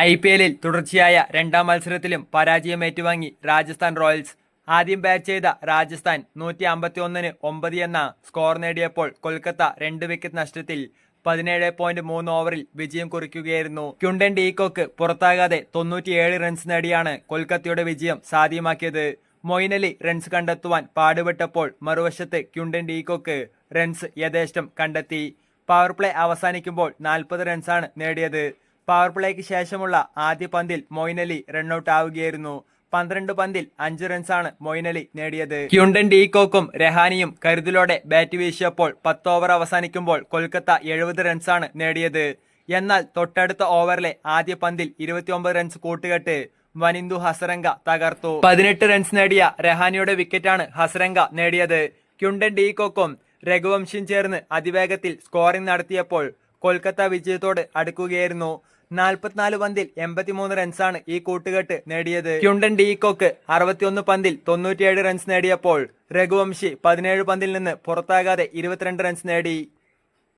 I P എല്ലിൽ തുടർച്ചയായ രണ്ടാം മത്സരത്തിലും പരാജയം ഏറ്റുവാങ്ങി രാജസ്ഥാൻ റോയൽസ്. ആദ്യം ബാറ്റ് ചെയ്ത രാജസ്ഥാൻ നൂറ്റി അമ്പത്തി ഒന്നിന് ഒമ്പത് എന്ന സ്കോർ നേടിയപ്പോൾ കൊൽക്കത്ത രണ്ട് വിക്കറ്റ് നഷ്ടത്തിൽ പതിനേഴ് പോയിന്റ് മൂന്ന് ഓവറിൽ വിജയം കുറിക്കുകയായിരുന്നു. ക്യുണ്ടൻ ഡീകോക്ക് പുറത്താകാതെ തൊണ്ണൂറ്റിയേഴ് റൺസ് നേടിയാണ് കൊൽക്കത്തയുടെ വിജയം സാധ്യമാക്കിയത്. മൊയ്നലി റൺസ് കണ്ടെത്തുവാൻ പാടുപെട്ടപ്പോൾ മറുവശത്ത് ക്യുണ്ടൻ ഡീകോക്ക് റൺസ് യഥേഷ്ടം കണ്ടെത്തി. പവർ പ്ലേ അവസാനിക്കുമ്പോൾ നാൽപ്പത് റൺസാണ് നേടിയത്. പവർ പ്ലേക്ക് ശേഷമുള്ള ആദ്യ പന്തിൽ മൊയ്നലി റണ്ണൌട്ട് ആവുകയായിരുന്നു. പന്ത്രണ്ട് പന്തിൽ അഞ്ച് റൺസാണ് മൊയ്നലി നേടിയത്. ക്യുണ്ടൻ ഡീകോക്കും രഹാനിയും കരുതലോടെ ബാറ്റ് വീശിയപ്പോൾ പത്ത് ഓവർ അവസാനിക്കുമ്പോൾ കൊൽക്കത്ത എഴുപത് റൺസാണ് നേടിയത്. എന്നാൽ തൊട്ടടുത്ത ഓവറിലെ ആദ്യ പന്തിൽ ഇരുപത്തിയൊമ്പത് റൺസ് കൂട്ടുകെട്ട് വനിന്ദു ഹസരംഗ തകർത്തു. പതിനെട്ട് റൺസ് നേടിയ രഹാനിയുടെ വിക്കറ്റാണ് ഹസരംഗ നേടിയത്. ക്യുണ്ടൻ ഡീകോക്കും രഘുവംശിയും ചേർന്ന് അതിവേഗത്തിൽ സ്കോറിംഗ് നടത്തിയപ്പോൾ കൊൽക്കത്ത വിജയത്തോട് അടുക്കുകയായിരുന്നു. നാൽപ്പത്തിനാല് പന്തിൽ എൺപത്തിമൂന്ന് റൺസാണ് ഈ കൂട്ടുകെട്ട് നേടിയത്. ക്യുണ്ടൻ ഡീകോക്ക് അറുപത്തിയൊന്ന് പന്തിൽ തൊണ്ണൂറ്റിയേഴ് റൺസ് നേടിയപ്പോൾ രഘുവംശി പതിനേഴ് പന്തിൽ നിന്ന് പുറത്താകാതെ ഇരുപത്തിരണ്ട് റൺസ് നേടി.